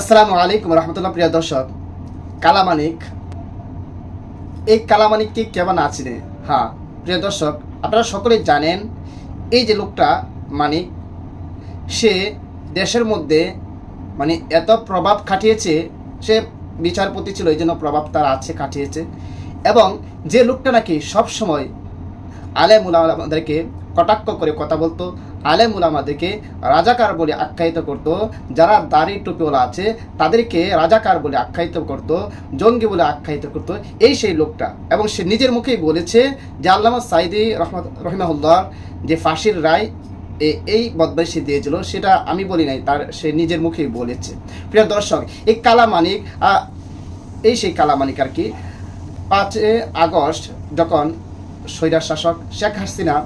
আসসালামু আলাইকুম রহমতুল্লাহ, প্রিয় দর্শক। কালামানিক। এই কালামানিককে কেমন আছেন হ্যাঁ প্রিয় দর্শক, আপনারা সকলেই জানেন, এই যে লোকটা মানিক, সে দেশের মধ্যে মানে এত প্রভাব খাটিয়েছে, সে বিচারপতি ছিল, এই জন্য প্রভাব তার আছে, খাটিয়েছে। এবং যে লোকটা নাকি সব সময় আলেম আমাদেরকে কটাক্ষ করে কথা বলতো আলেম আমাদেরকে রাজাকার বলে আখ্যায়িত করত, যারা দাড়ি টুপিওয়ালা আছে, তাদেরকে রাজাকার বলে আখ্যায়িত করত, জঙ্গি বলে আখ্যায়িত করত, এই সেই লোকটা। এবং সে নিজের মুখেই বলেছে যে আল্লামা সাইদি রহমত, রহিমাহুল্লাহ যে ফাঁসির রায় এই বদমাইশি দিয়েছিল, সেটা আমি বলি নাই, তার সে নিজের মুখেই বলেছে। প্রিয় দর্শক, এই কালামানিক এই সেই কালামানিক আর কি পাঁচই আগস্ট যখন স্বৈরার শাসক শেখ হাসিনা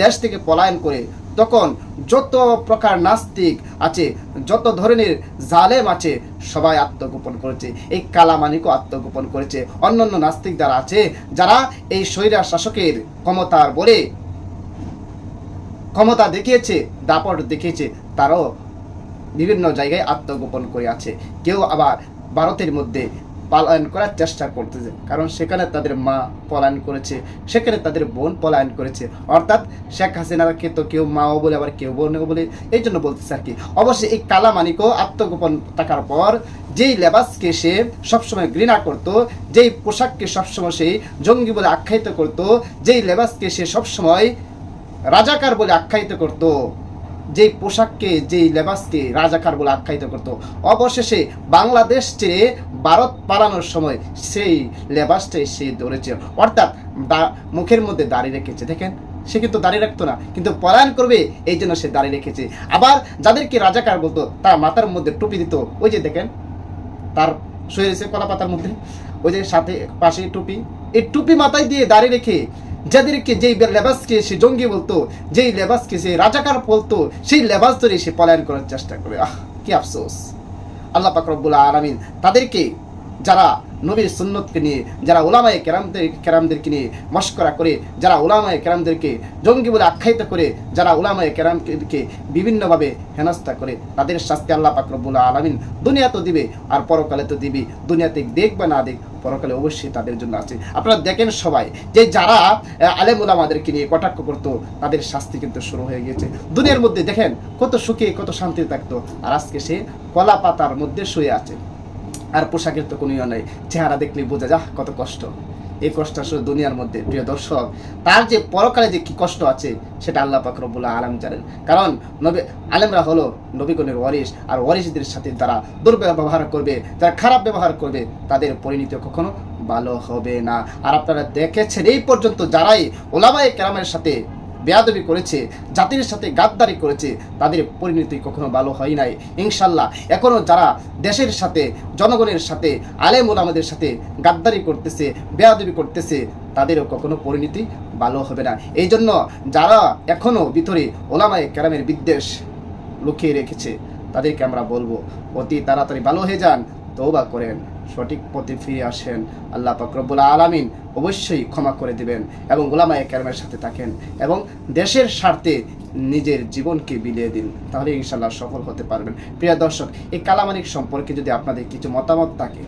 দেশ থেকে পলায়ন করে, তখন যত প্রকার নাস্তিক আছে, যত ধরনের জালেম আছে, সবাই আত্মগোপন করেছে। এই কালামানিকও আত্মগোপন করেছে। অন্যান্য নাস্তিক যারা আছে, যারা এই স্বৈরার শাসকের ক্ষমতার বলে ক্ষমতা দেখিয়েছে, দাপট দেখিয়েছে, তারাও বিভিন্ন জায়গায় আত্মগোপন করে আছে। কেউ আবার ভারতের মধ্যে পলায়ন করার চেষ্টা করতেছে। কারণ সেখানে তাদের মা পলায়ন করেছে, সেখানে তাদের বোন পলায়ন করেছে। অর্থাৎ শেখ হাসিনাকে তো কেউ মাও বলে, আবার কেউ বোনও বলে এই জন্য বলতেছে আর কি। অবশ্যই এই কালামানিকও আত্মগোপন থাকার পর যেই লেবাসকে সে সবসময় ঘৃণা করত, যেই পোশাককে সবসময় সেই জঙ্গি বলে আখ্যায়িত করত, যেই লেবাসকে সে সবসময় রাজাকার বলে আখ্যায়িত করত যেই পোশাককে, যেই লেবাসকে রাজাকার বলে আখ্যায়িত করত, অবশেষে বাংলাদেশ ছেড়ে ভারত পালানোর সময় সেই লেবাসটাই সে ধরেছে। অর্থাৎ মুখের মধ্যে দাঁড়িয়ে রেখেছে। দেখেন, সে কিন্তু দাঁড়িয়ে রাখতো না, কিন্তু পলায়ন করবে এই জন্য সে দাঁড়িয়ে রেখেছে। আবার যাদেরকে রাজাকার বলতো, তার মাথার মধ্যে টুপি দিত। ওই যে দেখেন, তার শুয়ে রয়েছে কলা পাতার মধ্যে। ওই যে সাথে পাশে টুপি। এই টুপি মাথায় দিয়ে দাঁড়িয়ে রেখে যাদেরকে যেই লেবাসকে সে জঙ্গি বলতো, যেই লেবাসকে সে রাজাকার বলতো, সেই লেবাস ধরে সে পলায়ন করার চেষ্টা করে। আহ, কি আফসোস। আল্লাহ পাক আরামিন তাদেরকে যারা নবীর সুন্নতকে নিয়ে, যারা ওলামায়ে কেরামদের, কেরামদেরকে নিয়ে মস্করা করে, যারা ওলামায়ে কেরামদেরকে জঙ্গি বলে আখ্যায়িত করে, যারা ওলামায়ে কেরামকে বিভিন্নভাবে হেনস্থা করে, তাদের শাস্তি আল্লাহ পাক রব্বুল আলামিন দুনিয়া তো দিবে আর পরকালে তো দিবি দুনিয়াতে দেখ বা না দেখ, পরকালে অবশ্যই তাদের জন্য আছে। আপনারা দেখেন সবাই যে যারা আলেম ওলামাদেরকে নিয়ে কটাক্ষ করতো, তাদের শাস্তি কিন্তু শুরু হয়ে গেছে দুনিয়ার মধ্যে দেখেন কত সুখে, কত শান্তি থাকতো, আর আজকে সে কলা পাতার মধ্যে শুয়ে আছে। আর পোশাকের তো কোনো ইয়ে নাই। চেহারা দেখলেই বোঝা যা কত কষ্ট। এই কষ্ট আসলে দুনিয়ার মধ্যে, প্রিয় দর্শক, তার যে পরকালে যে কি কষ্ট আছে, সেটা আল্লাহ পাক রব্বুল্লাহ আলম জানেন। কারণ নবী, আলেমরা হলো নবীগণের ওয়ারিস আর ওয়ারিসদের সাথে তারা দুর্ব্যবহার করবে, যারা খারাপ ব্যবহার করবে, তাদের পরিণতি কখনো ভালো হবে না। আর আপনারা দেখেছেন, এই পর্যন্ত যারাই ওলামাই কেরামের সাথে বেয়াদবি করেছে, জাতির সাথে গাদ্দারি করেছে, তাদের পরিণতি কখনো ভালো হয় নাই। ইনশাল্লাহ এখনও যারা দেশের সাথে, জনগণের সাথে, আলেম ওলামাদের সাথে গাদ্দারি করতেছে, বেয়াদবি করতেছে, তাদেরও কখনো পরিণতি ভালো হবে না। এই জন্য যারা এখনও ভিতরে ওলামায় ক্যারামের বিদ্বেষ লুকিয়ে রেখেছে, তাদেরকে আমরা বলব, অতি তাড়াতাড়ি ভালো হয়ে যান তৌবা করেন। সঠিক পথে ফিরে আসেন আল্লাহ পাকরবুল আলামিন। অবশ্যই ক্ষমা করে দিবেন এবং গোলামায় ক্যারামের সাথে থাকেন এবং দেশের স্বার্থে নিজের জীবনকে বিলিয়ে দিন। তাহলে ইনশাল্লাহ সফল হতে পারবেন। প্রিয় দর্শক, এই কালামানিক সম্পর্কে যদি আপনাদের কিছু মতামত থাকে,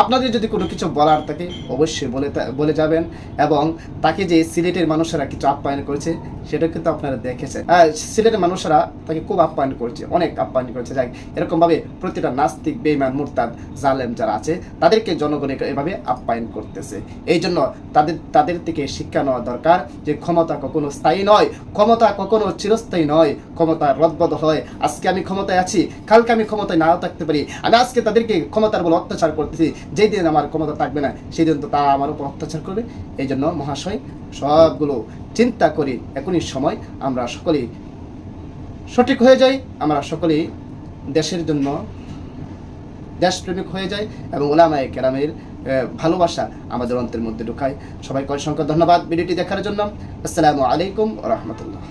আপনাদের যদি কোনো কিছু বলার থাকে, অবশ্যই বলে বলে যাবেন এবং তাকে যে সিলেটের মানুষেরা কিছু আপ্যায়ন করেছে, সেটা কিন্তু আপনারা দেখেছেন। সিলেটের মানুষেরা তাকে খুব আপ্যায়ন করেছে, অনেক আপ্যায়ন করেছে। যাই এরকমভাবে প্রতিটা নাস্তিক বেইমান মুরতাদ, জালেম যারা আছে তাদেরকে জনগণ এভাবে আপ্যায়ন করতেছে। এই জন্য তাদের তাদের থেকে শিক্ষা নেওয়া দরকার যে ক্ষমতা কখনো স্থায়ী নয়, ক্ষমতা কখনো চিরস্থায়ী নয়, ক্ষমতা রদবদ হয়। আজকে আমি ক্ষমতায় আছি, কালকে আমি ক্ষমতায় নাও থাকতে পারি। আমি আজকে তাদেরকে ক্ষমতার বলে অত্যাচার করতেছি, যেই দিন আমার ক্ষমতা থাকবে না, সেই দিন তো তারা আমার উপর অত্যাচার করবে। এই জন্য মহাশয়, সবগুলো চিন্তা করি এখনই সময় আমরা সকলেই সঠিক হয়ে যাই, আমরা সকলেই দেশের জন্য দেশপ্রেমিক হয়ে যায় এবং ওলামায় কেরামের ভালোবাসা আমাদের অন্তের মধ্যে ঢুকায়। সবাইকে অসংখ্য ধন্যবাদ ভিডিওটি দেখার জন্য। আসসালামু আলাইকুম রহমতুল্লাহ।